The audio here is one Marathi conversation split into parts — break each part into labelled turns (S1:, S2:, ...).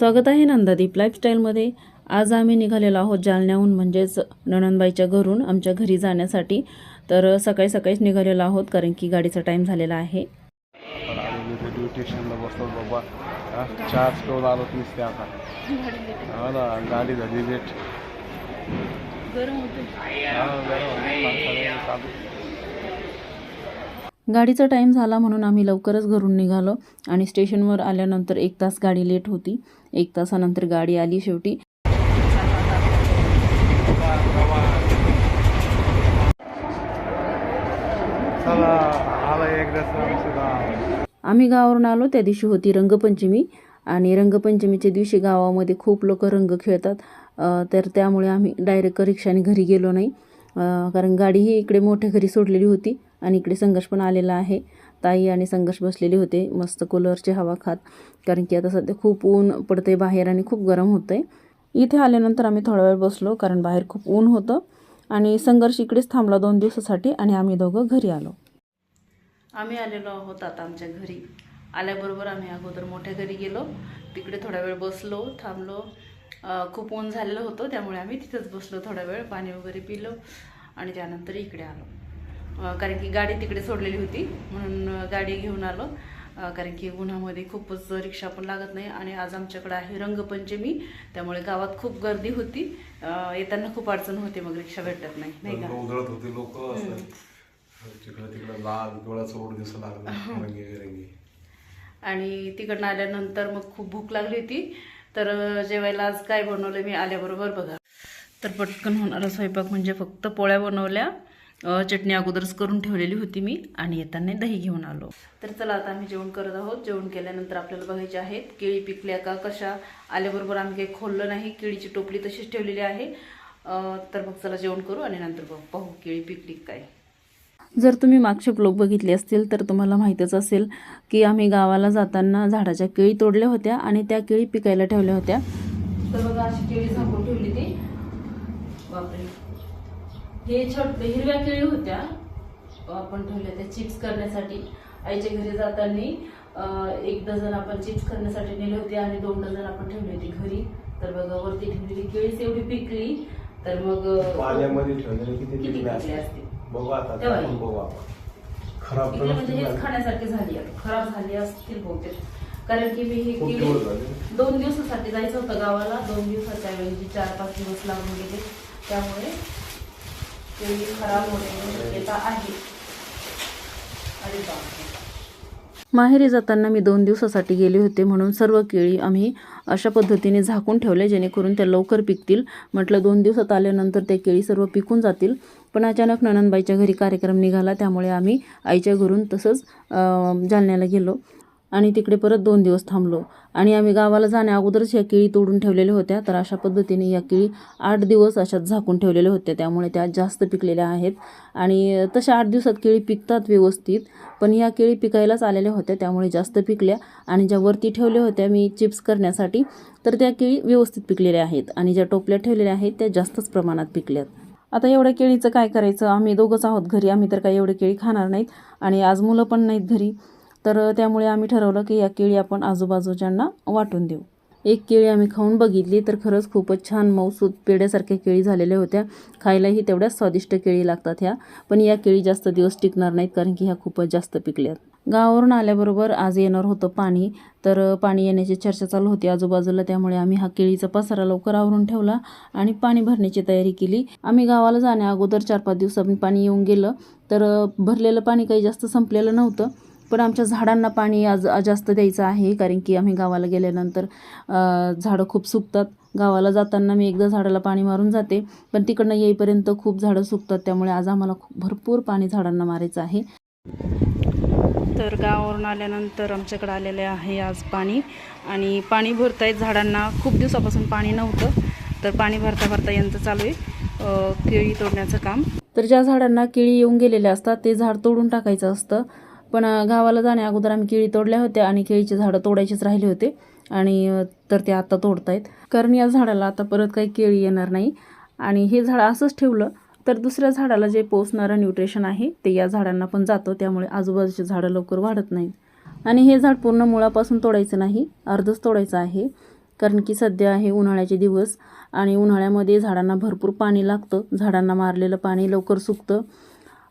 S1: स्वागत आहे नंदादीप लाईफस्टाईलमध्ये आज आम्ही निघालेलो आहोत जालन्याहून म्हणजेच नणंदबाईच्या घरून आमच्या घरी जाण्यासाठी. तर सकाळी सकाळीच निघालेलो आहोत कारण की गाडीचा टाईम झालेला आहे.
S2: पण आम्ही रेल्वे स्टेशनला बसलो बाबा चार स्टोल आलो नुसते आता हा ना गाडी झाली लेट होतं.
S1: गाडीचा टाईम झाला म्हणून आम्ही लवकरच घरून निघालो आणि स्टेशनवर आल्यानंतर एक तास गाडी लेट होती. एक तासानंतर गाडी आली शेवटी. आम्ही गावावरून आलो त्या दिवशी होती रंगपंचमी आणि रंगपंचमीच्या दिवशी गावामध्ये खूप लोक रंग खेळतात. तर त्यामुळे आम्ही डायरेक्ट रिक्षाने घरी गेलो नाही. कारण गाडी ही इकडे मोठ्या घरी सोडलेली होती. आणि इकडे संघर्ष पण आलेला आहे. ताई आणि संघर्ष बसलेले होते. मस्त कूलरची हवा खात. कारण की आता सध्या खूप ऊन पडते बाहेर आणि खूप गरम होतं आहे इथे आल्यानंतर आम्ही थोडा वेळ बसलो कारण बाहेर खूप ऊन होतं. आणि संघर्ष इकडेच थांबला दोन दिवसासाठी आणि आम्ही दोघं घरी आलो. आम्ही आलेलो आहोत आता आमच्या घरी. आल्याबरोबर आम्ही अगोदर मोठ्या घरी गेलो. तिकडे थोडा वेळ बसलो थांबलो. खूप ऊन झालेलं होतं त्यामुळे आम्ही तिथंच बसलो थोडा वेळ. पाणी वगैरे पिलो आणि त्यानंतर इकडे आलो. कारण की गाडी तिकडे सोडलेली होती म्हणून गाडी घेऊन आलो. कारण की उन्हामध्ये खूपच रिक्षा पण लागत नाही आणि आज आमच्याकडे आहे रंगपंचमी त्यामुळे गावात खूप गर्दी होती. येताना खूप अडचण होते मग रिक्षा भेटत नाही नाही का?
S2: उधळत होते लोक तिकडं तिकडं लाल डोळ्याचं ओढ दिसू लागलं. रंगी रंगी
S1: आणि तिकडनं आल्यानंतर मग खूप भूक लागली होती. तर जेवायला आज काय बनवलं मी आल्याबरोबर बघा. तर पटकन होणारा स्वयंपाक म्हणजे फक्त पोळ्या बनवल्या. चटणी अगोदरच करून ठेवलेली होती मी आणि येताना दही घेऊन आलो. तर चला आता आम्ही जेवण करत आहोत. जेवण केल्यानंतर आपल्याला बघायचे आहेत केळी पिकल्या का कशा आल्याबरोबर आम्ही काही खोललं नाही केळीची टोपली तशीच ठेवलेली आहे. तर मग चला जेवण करू आणि नंतर बघ पाहू केळी पिकली काय. जर तुम्ही मागचे ब्लॉग बघितले असतील तर तुम्हाला माहीतच असेल की आम्ही गावाला जाताना झाडाच्या केळी तोडल्या होत्या आणि त्या केळी पिकायला ठेवल्या होत्या. तर बघा अशी केळी झाकून ठेवली ती. बापरे. हे छोट हिरव्या केळी होत्या. आपण ठेवल्या त्या चिप्स करण्यासाठी. आईच्या घरी जाताना एक डझन आपण चिप्स करण्यासाठी नेले होते आणि दोन डझन आपण ठेवली होती घरी. तर बघा वरती ठेवलेली केळीच एवढी पिकली तर मग
S2: पाण्यामध्ये ठेवलेले किती
S1: किती
S2: पिकले बघू आता बघू आपण. खराब
S1: म्हणजे हेच? खाण्यासारखी झाली खराब झाली असतील बहुतेक. कारण की मी हे केळी. दोन दिवसासाठी जायचं होतं गावाला. दोन दिवसाच्या ऐवजी चार पाच दिवस लागून गेले. त्यामुळे केळी खराब होण्याची शक्यता आहे. अरे बापरे माहेरी जाताना मी दोन दिवसासाठी गेले होते म्हणून सर्व केळी आम्ही अशा पद्धतीने झाकून ठेवले जेणेकरून त्या लवकर पिकतील. म्हटलं दोन दिवसात आल्यानंतर त्या केळी सर्व पिकून जातील. पण अचानक ननंदबाईच्या घरी कार्यक्रम निघाला त्यामुळे आम्ही आईच्या घरून तसंच जालन्याला गेलो. आणि तिकडे परत दोन दिवस थांबलो. आणि आम्ही गावाला जाण्या अगोदरच या केळी तोडून ठेवलेल्या होत्या. तर अशा पद्धतीने या केळी आठ दिवस अशा झाकून ठेवलेल्या होत्या. त्यामुळे त्या जास्त पिकलेल्या आहेत. आणि तशा आठ दिवसात केळी पिकतात व्यवस्थित पण या केळी पिकायलाच आलेल्या होत्या त्यामुळे जास्त पिकल्या. आणि ज्या वरती ठेवल्या होत्या मी चिप्स करण्यासाठी तर त्या केळी व्यवस्थित पिकलेल्या आहेत. आणि ज्या टोपल्या ठेवलेल्या आहेत त्या जास्तच प्रमाणात पिकल्यात. आता एवढ्या केळीचं काय करायचं? आम्ही दोघंच आहोत घरी. आम्ही तर काही एवढे केळी खाणार नाहीत. आणि आज मुलं पण नाहीत घरी. तर त्यामुळे आम्ही ठरवलं की या केळी आपण आजूबाजूच्यांना वाटून देऊ. एक केळी आम्ही खाऊन बघितली तर खरंच खूपच छान मऊसूद पेड्यासारख्या केळी झालेल्या होत्या. खायलाही तेवढ्याच स्वादिष्ट केळी लागतात ह्या. पण या केळी जास्त दिवस टिकणार नाहीत कारण की ह्या खूपच जास्त पिकल्यात. गावावरून आल्याबरोबर आज येणार होतं पाणी. तर पाणी येण्याची चर्चा चालू होती आजूबाजूला. त्यामुळे आम्ही हा केळीचा पसारा लवकर आवरून ठेवला आणि पाणी भरण्याची तयारी केली. आम्ही गावाला जाण्या अगोदर चार पाच दिवसांनी पाणी येऊन गेलं. तर भरलेलं पाणी काही जास्त संपलेलं नव्हतं. पण आमच्या झाडांना पाणी आज जास्त द्यायचं आहे कारण की आम्ही गावाला गेल्यानंतर झाडं खूप सुकतात. गावाला जाताना मी एकदा झाडाला पाणी मारून जाते पण तिकडनं येईपर्यंत खूप झाडं सुकतात त्यामुळे आज आम्हाला खूप भरपूर पाणी झाडांना मारायचं आहे. तर गावावरून आल्यानंतर आमच्याकडे आलेले आहे आज पाणी. आणि पाणी भरतायत झाडांना. खूप दिवसापासून पाणी नव्हतं तर पाणी भरता भरता यंत्र चालू आहे केळी तोडण्याचं काम. तर ज्या झाडांना केळी येऊन गेलेल्या असतात ते झाड तोडून टाकायचं असतं. पण गावाला जाण्या अगोदर आम्ही केळी तोडल्या होत्या आणि केळीचे झाडं तोडायचेच राहिले होते. आणि तर ते आता तोडतायत. कारण या झाडाला आता परत काही केळी येणार नाही. आणि हे झाड असंच ठेवलं तर दुसऱ्या झाडाला जे पोचणारं न्यूट्रिशन आहे ते या झाडांना पण जातं. त्यामुळे आजूबाजूचे झाडं लवकर वाढत नाहीत. आणि हे झाड पूर्ण मुळापासून तोडायचं नाही अर्धच तोडायचं आहे. कारण की सध्या आहे उन्हाळ्याचे दिवस आणि उन्हाळ्यामध्ये झाडांना भरपूर पाणी लागतं. झाडांना मारलेलं पाणी लवकर सुकतं.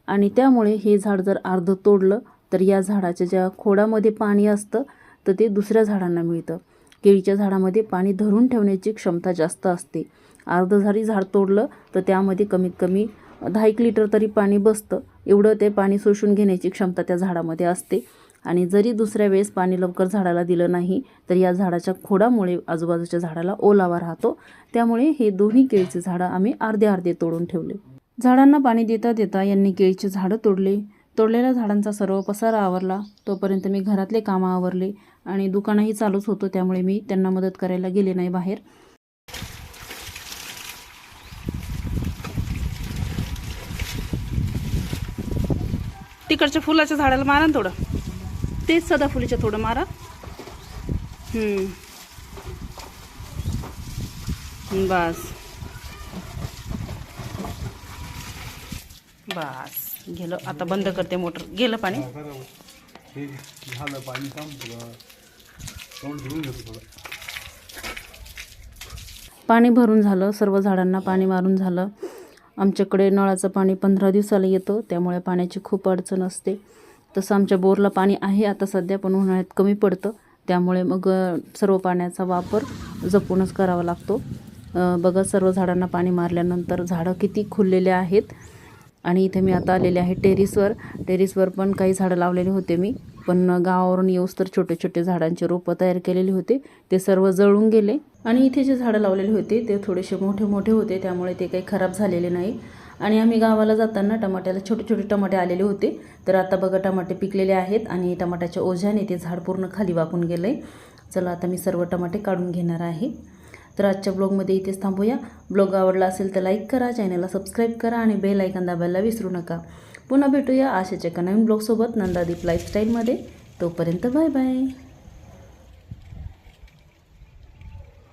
S1: आणि त्यामुळे हे झाड जर अर्धं तोडलं तर या झाडाच्या ज्या खोडामध्ये पाणी असतं तर ते दुसऱ्या झाडांना मिळतं. केळीच्या झाडामध्ये पाणी धरून ठेवण्याची क्षमता जास्त असते. अर्ध जरी झाड तोडलं तर त्यामध्ये कमीत कमी दहा एक लिटर तरी पाणी बसतं. एवढं ते पाणी शोषून घेण्याची क्षमता त्या झाडामध्ये असते. आणि जरी दुसऱ्या वेळेस पाणी लवकर झाडाला दिलं नाही तर या झाडाच्या खोडामुळे आजूबाजूच्या झाडाला ओलावा राहतो. त्यामुळे हे दोन्ही केळीचे झाडं आम्ही अर्धे अर्धे तोडून ठेवले. झाडांना पाणी देता देता यांनी केळीचे झाडं तोडले. तोडलेल्या झाडांचा सर्व पसारा आवरला. तोपर्यंत मी घरातले कामं आवरले आणि दुकानही चालूच होतं त्यामुळे मी त्यांना मदत करायला गेले नाही बाहेर. तिकडच्या फुलाच्या झाडाला मारा ना थोडं. तेच सदाफुलीच्या थोडं मारा. हम्म. बस. बस. गेलं. आता बंद करते मोटर. गेलं पाणी.
S2: हे झालं पाणी
S1: भरून झालं. सर्व झाडांना पाणी मारून झालं. आमच्याकडे नळाचं पाणी पंधरा दिवसाला येतं. त्यामुळे पाण्याची खूप अडचण असते. तसं आमच्या बोरला पाणी आहे. आता सध्या पण उन्हाळ्यात कमी पडतं. त्यामुळे मग सर्व पाण्याचा वापर जपूनच करावा लागतो. बघा सर्व झाडांना पाणी मारल्यानंतर झाडं किती खुललेले आहेत. आणि इथे मी आता आलेले आहे टेरिसवर. टेरिसवर पण काही झाडं लावलेले होते मी. पण गावावरून येऊस तर छोटे छोटे झाडांचे रोपं तयार केलेले होते. ते सर्व जळून गेले. आणि इथे जे झाडं लावलेले होते ते थोडेसे मोठे मोठे होते. त्यामुळे ते काही खराब झालेले नाही. आणि आम्ही गावाला जाताना टमाट्याला छोटे छोटे टमाटे आलेले होते. तर आता बघा टमाटे पिकलेले आहेत आणि टमाट्याच्या ओझ्याने ते झाड पूर्ण खाली वाकून गेलं आहे चला आता मी सर्व टमाटे काढून घेणार आहे. तर आजच्या ब्लॉगमध्ये इथेच थांबूया. ब्लॉग आवडला असेल तर लाईक करा चॅनलला सबस्क्राईब करा आणि बेल ऐकन दाबायला विसरू नका. पुन्हा भेटूया आशाच्या एका नवीन ब्लॉगसोबत नंदादीप लाईफस्टाईलमध्ये. तोपर्यंत बाय बाय.